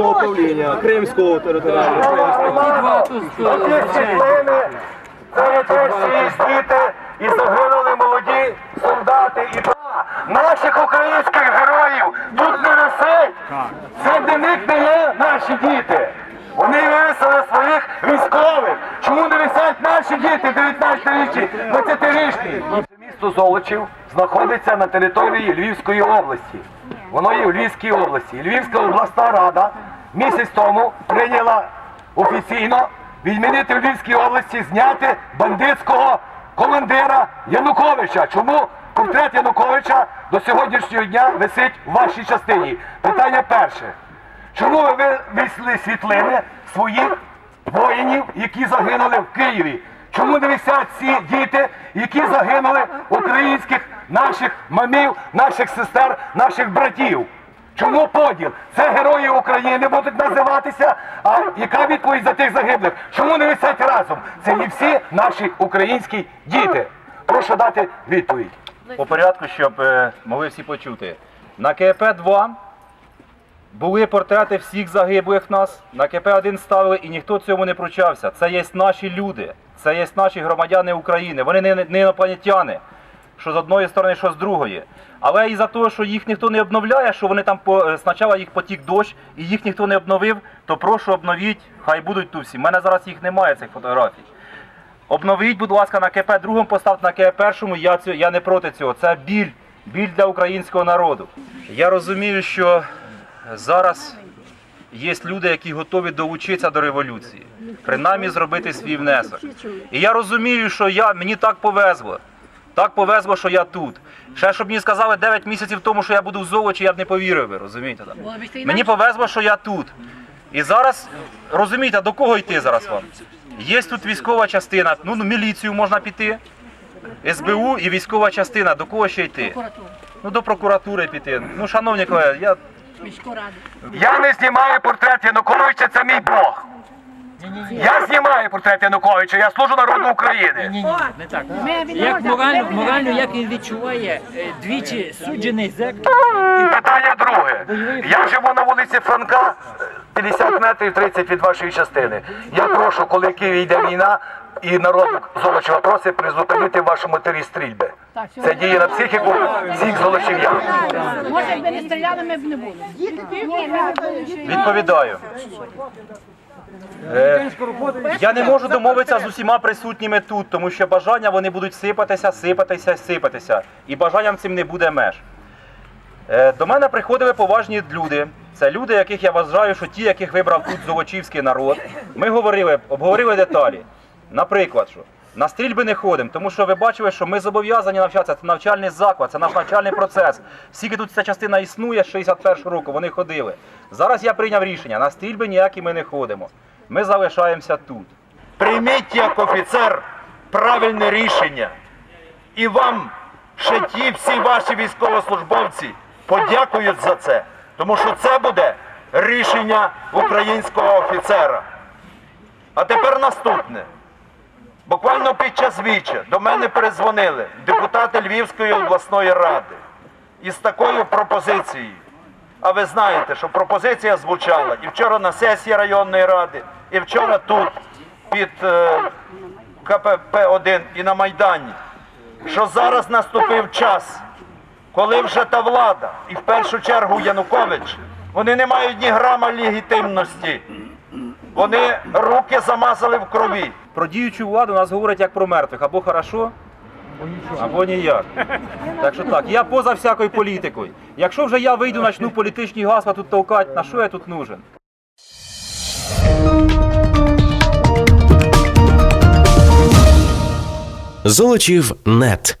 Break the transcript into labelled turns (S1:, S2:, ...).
S1: обласного управління, Кримського територіального.
S2: Це є теж діти, і загинули молоді солдати і наших українських героїв тут не висить. Це де них не є наші діти. Вони вивісили своїх військових. Чому не висять наші діти 19-річні, 20-річні? Місто Золочів знаходиться на території Львівської області. Воно є в Львівській області. Львівська обласна рада місяць тому прийняла офіційно відмінити в Львівській області зняти бандитського командира Януковича. Чому портрет Януковича до сьогоднішнього дня висить в вашій частині? Питання перше. Чому ви висли світлини своїх воїнів, які загинули в Києві? Чому не висять ці діти, які загинули українських наших мамів, наших сестер, наших братів? Чому поділ? Це герої України будуть називатися. А яка відповідь за тих загиблих? Чому не висять разом? Це не всі наші українські діти. Прошу дати відповідь.
S3: По порядку, щоб е, могли всі почути. На КП-2 були портрети всіх загиблих нас. На КП-1 ставили і ніхто цьому не пручався. Це є наші люди, це є наші громадяни України. Вони не, не інопланетяни, що з одної сторони, що з другої. Але і за те, що їх ніхто не обновляє, що вони там по, е, спочатку їх потік дощ і їх ніхто не обновив, то прошу обновіть, хай будуть тут всі. У мене зараз їх немає, цих фотографій. Обновіть, будь ласка, на КП другому поставте на КП першому. Я цю я не проти цього. Це біль, біль для українського народу. Я розумію, що зараз є люди, які готові долучитися до революції, принаймні зробити свій внесок. І я розумію, що я мені так повезло. Так повезло, що я тут. Ще щоб мені сказали 9 місяців тому, що я буду в Золочі, я б не повірив, ви розумієте? так? Мені повезло, що я тут. І зараз розумієте, до кого йти зараз вам? Є тут військова частина, ну, ну міліцію можна піти, СБУ і військова частина. До кого ще йти? Ну до прокуратури піти. Ну, шановні колеги, я.
S2: Я не знімаю портрет Януковича, це мій Бог. Я знімаю портрет Януковича, я служу народу України.
S4: Ні, ні, не так. Як морально, морально, як він відчуває е, двічі суджений зек.
S2: Питання друге. Я живу на вулиці Франка, 50 метрів 30 від вашої частини. Я прошу, коли в Києві йде війна, і народ Золочева просить призупинити в вашому тирі стрільби. Це діє на психіку всіх золочів'ян.
S5: Може, якби не стріляли, ми б не були.
S3: відповідаю. Е, я не можу домовитися з усіма присутніми тут, тому що бажання вони будуть сипатися, сипатися, сипатися. І бажанням цим не буде меж. Е, До мене приходили поважні люди. Це люди, яких я вважаю, що ті, яких вибрав тут золочівський народ. Ми говорили, обговорили деталі. Наприклад, що на стрільби не ходимо, тому що ви бачили, що ми зобов'язані навчатися. Це навчальний заклад, це наш навчальний процес. Скільки тут ця частина існує з 61 року, вони ходили. Зараз я прийняв рішення, на стрільби ніякі ми не ходимо. Ми залишаємося тут.
S6: Прийміть як офіцер правильне рішення. І вам ще ті всі ваші військовослужбовці подякують за це, тому що це буде рішення українського офіцера. А тепер наступне. Буквально під час віча до мене перезвонили депутати Львівської обласної ради із такою пропозицією. А ви знаєте, що пропозиція звучала і вчора на сесії районної ради, і вчора тут під е, КПП-1 і на Майдані, що зараз наступив час, коли вже та влада, і в першу чергу Янукович, вони не мають ні грама легітимності. Вони руки замазали в крові.
S3: Про діючу владу нас говорять як про мертвих, або хорошо, або ніяк. Так що так, я поза всякою політикою. Якщо вже я вийду, почну політичні гасла тут толкати, на що я тут нужен?
S7: Золочів нет.